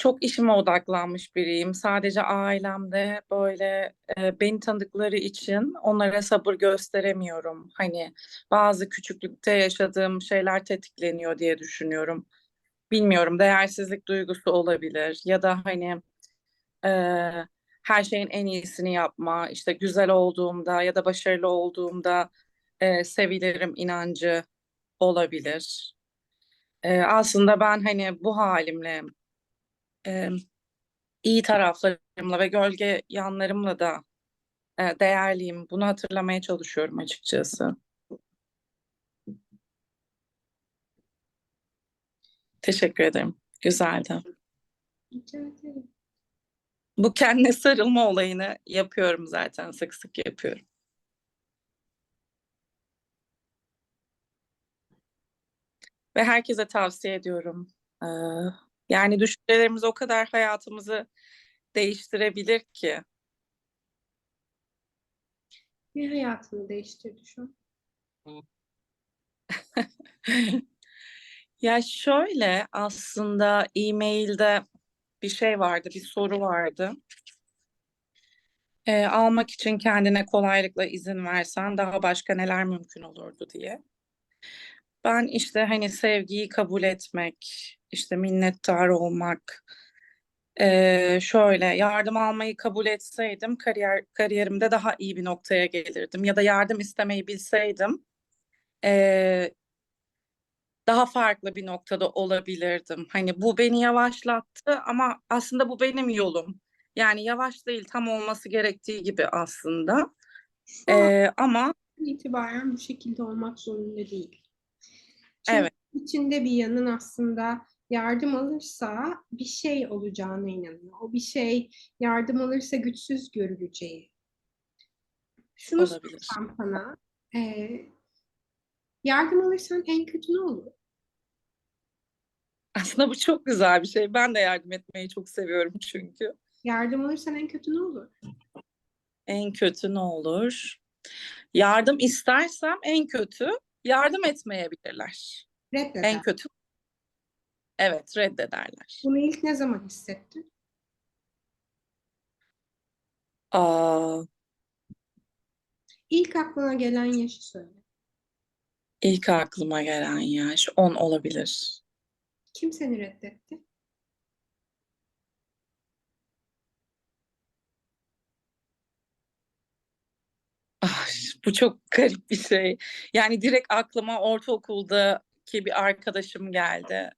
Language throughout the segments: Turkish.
çok işime odaklanmış biriyim. Sadece ailemde böyle e, beni tanıdıkları için onlara sabır gösteremiyorum. Hani bazı küçüklükte yaşadığım şeyler tetikleniyor diye düşünüyorum. Bilmiyorum, değersizlik duygusu olabilir ya da hani e, her şeyin en iyisini yapma, işte güzel olduğumda ya da başarılı olduğumda e, sevilirim inancı olabilir. E, aslında ben hani bu halimle e, iyi taraflarımla ve gölge yanlarımla da e, değerliyim. Bunu hatırlamaya çalışıyorum açıkçası. Teşekkür ederim. Güzeldi. Bu kendine sarılma olayını yapıyorum zaten. Sık sık yapıyorum. Ve herkese tavsiye ediyorum. Ee, yani düşüncelerimiz o kadar hayatımızı değiştirebilir ki. Ne hayatını değiştirdi şu an? Ya şöyle aslında e-mailde bir şey vardı, bir soru vardı. Ee, almak için kendine kolaylıkla izin versen daha başka neler mümkün olurdu diye. Ben işte hani sevgiyi kabul etmek, işte minnettar olmak, ee, şöyle yardım almayı kabul etseydim kariyer kariyerimde daha iyi bir noktaya gelirdim ya da yardım istemeyi bilseydim ee, daha farklı bir noktada olabilirdim. Hani bu beni yavaşlattı ama aslında bu benim yolum. Yani yavaş değil, tam olması gerektiği gibi aslında. Şu Ee, ama itibaren bu şekilde olmak zorunda değil. Çünkü evet, içinde bir yanın aslında yardım alırsa bir şey olacağına inanıyor. O bir şey yardım alırsa güçsüz görüleceği. Şunu olabilir. sorsam sana, e, yardım alırsan en kötü ne olur? Aslında bu çok güzel bir şey. Ben de yardım etmeyi çok seviyorum çünkü. Yardım alırsan en kötü ne olur? En kötü ne olur? Yardım istersem en kötü yardım etmeyebilirler. Reddeder. En kötü evet reddederler. Bunu ilk ne zaman hissettin? Aa, İlk aklına gelen yaşı söyle. ilk aklıma gelen yaş 10 olabilir. Kim seni reddetti? Ah, bu çok garip bir şey. Yani direkt aklıma ortaokuldaki bir arkadaşım geldi.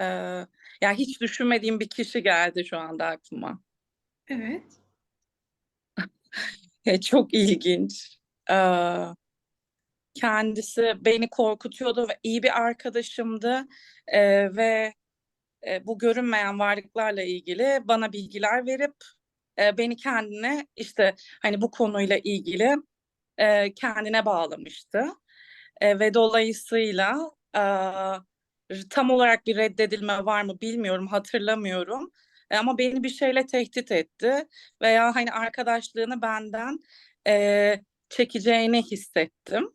Ee, yani hiç düşünmediğim bir kişi geldi şu anda aklıma. Evet. Çok ilginç. Ee, kendisi beni korkutuyordu ve iyi bir arkadaşımdı. Ee, ve e, bu görünmeyen varlıklarla ilgili bana bilgiler verip e, beni kendine işte hani bu konuyla ilgili e, kendine bağlamıştı. E, ve dolayısıyla e, tam olarak bir reddedilme var mı bilmiyorum, hatırlamıyorum. E, ama beni bir şeyle tehdit etti veya hani arkadaşlığını benden e, çekeceğini hissettim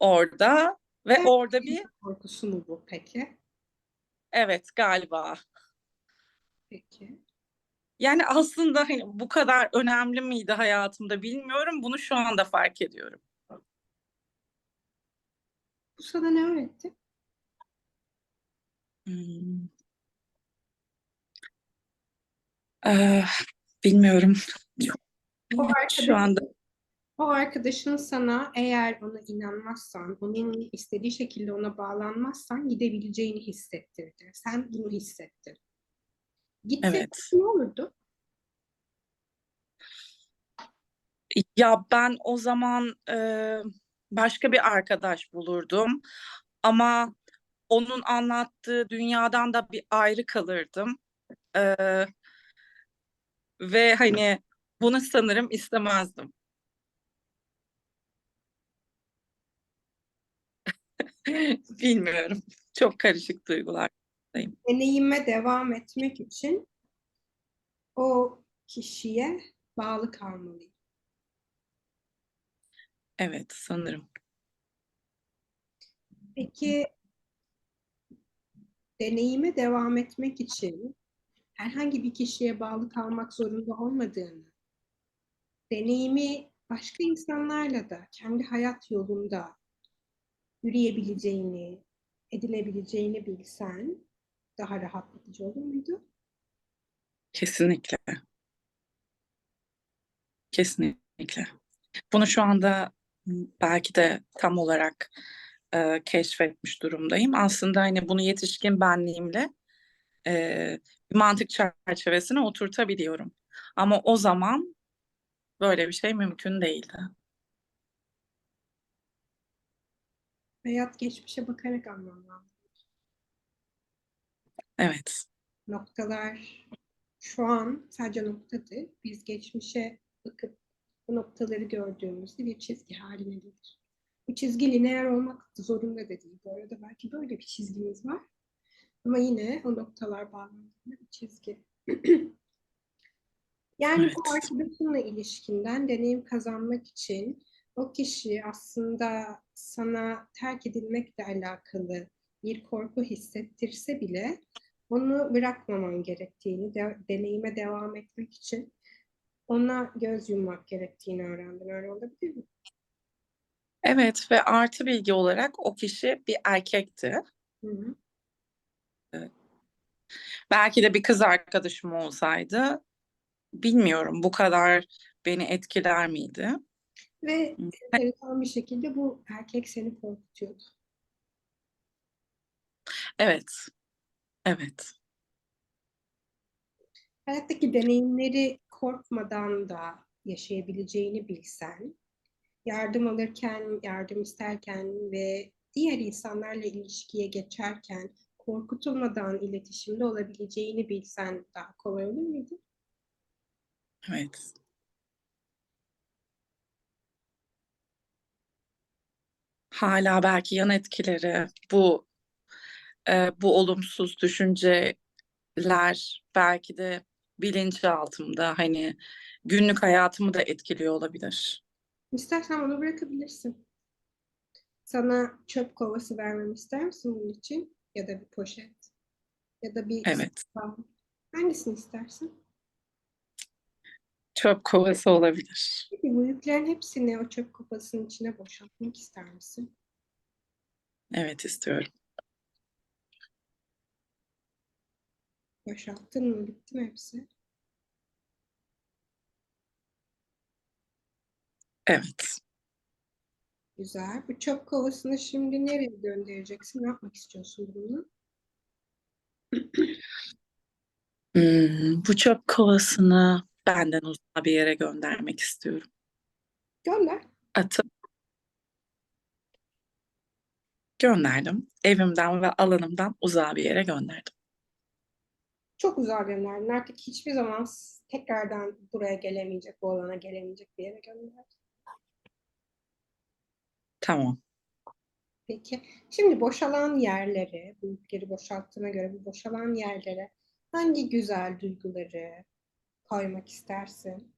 orada ve Evet. orada bir Korkusu mu bu peki? evet galiba. Peki. Yani aslında hani bu kadar önemli miydi hayatımda bilmiyorum. Bunu şu anda fark ediyorum. Bu sana ne öğretti? Hmm. Eh, bilmiyorum. Şu arkadaşın, anda o arkadaşın sana eğer ona inanmazsan, onun istediği şekilde ona bağlanmazsan gidebileceğini hissettirdi. Sen bunu hissettin. Gitse evet. ne olurdu? Ya ben o zaman e, başka bir arkadaş bulurdum ama onun anlattığı dünyadan da bir ayrı kalırdım. E, ve hani bunu sanırım istemezdim. Bilmiyorum. Çok karışık duygulardayım. Deneyime devam etmek için o kişiye bağlı kalmalıyım. Evet, sanırım. Peki deneyime devam etmek için herhangi bir kişiye bağlı kalmak zorunda olmadığını, deneyimi başka insanlarla da kendi hayat yolunda yürüyebileceğini, edinebileceğini bilsen daha rahatlatıcı olur muydu? Kesinlikle. Kesinlikle. Bunu şu anda m, belki de tam olarak e, keşfetmiş durumdayım. Aslında hani bunu yetişkin benliğimle e, bir mantık çerçevesine oturtabiliyorum. Ama o zaman böyle bir şey mümkün değildi. Hayat geçmişe bakarak anlamlandı. Evet. Noktalar şu an sadece noktadır. Biz geçmişe bakıp bu noktaları gördüğümüzde bir çizgi haline gelir. Bu çizgi lineer olmak zorunda da değil. Bu arada belki böyle bir çizgimiz var. Ama yine o noktalar bağlandığında bir çizgi. Yani bu Evet. arkadaşınla ilişkinden deneyim kazanmak için o kişi aslında sana terk edilmekle alakalı bir korku hissettirse bile onu bırakmaman gerektiğini, de- deneyime devam etmek için ona göz yummak gerektiğini öğrendin. Öyle olabilir mi? Evet ve artı bilgi olarak o kişi bir erkekti. Hı hı. Belki de bir kız arkadaşım olsaydı bilmiyorum bu kadar beni etkiler miydi? Ve enteresan bir şekilde bu erkek seni korkutuyordu. Evet. Evet. Hayattaki deneyimleri korkmadan da yaşayabileceğini bilsen, yardım alırken, yardım isterken ve diğer insanlarla ilişkiye geçerken korkutulmadan iletişimde olabileceğini bilsen daha kolay olur muydu? Evet. Hala belki yan etkileri bu e, bu olumsuz düşünceler belki de bilinçaltımda hani günlük hayatımı da etkiliyor olabilir. İstersen onu bırakabilirsin. Sana çöp kovası vermemi ister misin bunun için? Ya da bir poşet? Ya da bir Evet. sandal. Hangisini istersin? Çöp kovası olabilir. Peki bu yüklerin hepsini o çöp kovasının içine boşaltmak ister misin? Evet istiyorum. Boşalttın mı? Bitti mi hepsi? Evet. Güzel. Bu çöp kovasını şimdi nereye göndereceksin? Ne yapmak istiyorsun bununla? Hmm, bu çöp kovasını benden uzağa bir yere göndermek istiyorum. Gönder. Atıp gönderdim. Evimden ve alanımdan uzağa bir yere gönderdim. Çok uzağa gönderdin. Artık hiçbir zaman tekrardan buraya gelemeyecek, bu alana gelemeyecek bir yere gönder. Tamam. Peki. Şimdi boşalan yerlere, bu yükleri boşalttığına göre bu boşalan yerlere hangi güzel duyguları koymak istersin?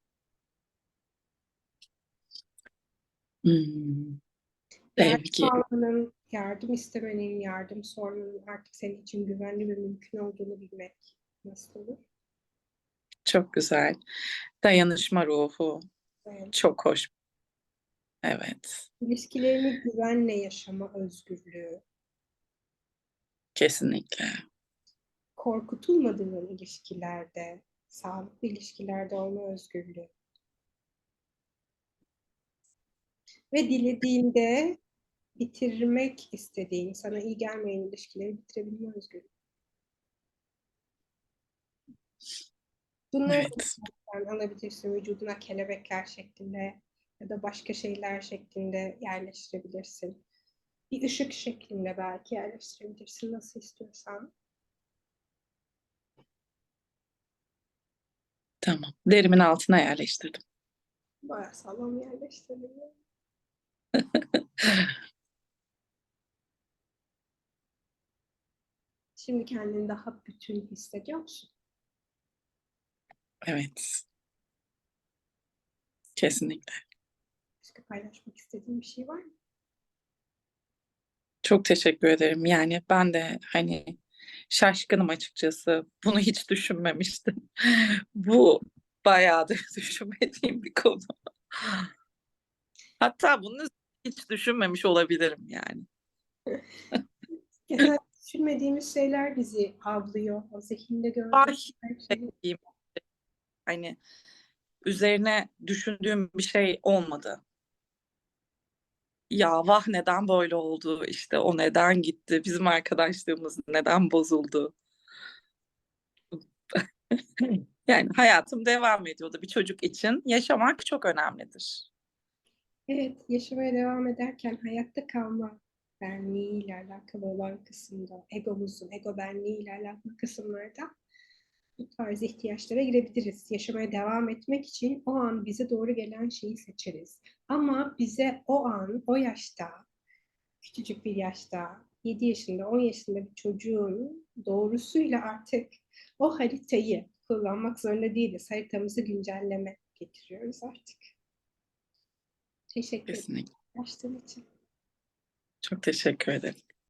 Hmm, Yardım sevgi. almanın, yardım istemenin, yardım sormanın artık senin için güvenli ve mümkün olduğunu bilmek nasıl olur? Çok güzel. Dayanışma ruhu. Yani Çok hoş. Evet. ilişkilerini güvenle yaşama özgürlüğü, Kesinlikle. korkutulmadığın ilişkilerde, sağlıklı ilişkilerde olma özgürlüğü. Ve dilediğinde bitirmek istediğin, sana iyi gelmeyen ilişkileri bitirebilme özgürlüğü. Bunları Evet. alabilirsin vücuduna kelebekler şeklinde ya da başka şeyler şeklinde yerleştirebilirsin. Bir ışık şeklinde belki yerleştirebilirsin nasıl istiyorsan. Tamam. Derimin altına yerleştirdim. Bayağı sağlam yerleştirebiliyor. Şimdi kendini daha bütün hissediyor musun? Evet. Kesinlikle. Başka paylaşmak istediğin bir şey var mı? Çok teşekkür ederim. Yani ben de hani şaşkınım açıkçası. Bunu hiç düşünmemiştim. Bu bayağıdır düşünmediğim bir konu. Hatta bunu hiç düşünmemiş olabilirim yani. Genel düşünmediğimiz şeyler bizi avlıyor. O zihinde gördüğümüz her diyeyim. Hani üzerine düşündüğüm bir şey olmadı. Ya vah neden böyle oldu? İşte o neden gitti? Bizim arkadaşlığımız neden bozuldu? Yani hayatım devam ediyordu. Bir çocuk için yaşamak çok önemlidir. Evet, yaşamaya devam ederken hayatta kalma benliğiyle alakalı olan kısımda, egomuzun, ego benliğiyle alakalı kısımlarda bu tarz ihtiyaçlara girebiliriz. Yaşamaya devam etmek için o an bize doğru gelen şeyi seçeriz. Ama bize o an, o yaşta, küçücük bir yaşta, 7 yaşında, 10 yaşında bir çocuğun doğrusuyla artık o haritayı kullanmak zorunda değiliz. Haritamızı güncelleme getiriyoruz artık. Teşekkür ederim Kesinlikle. açtığın için. Çok teşekkür ederim.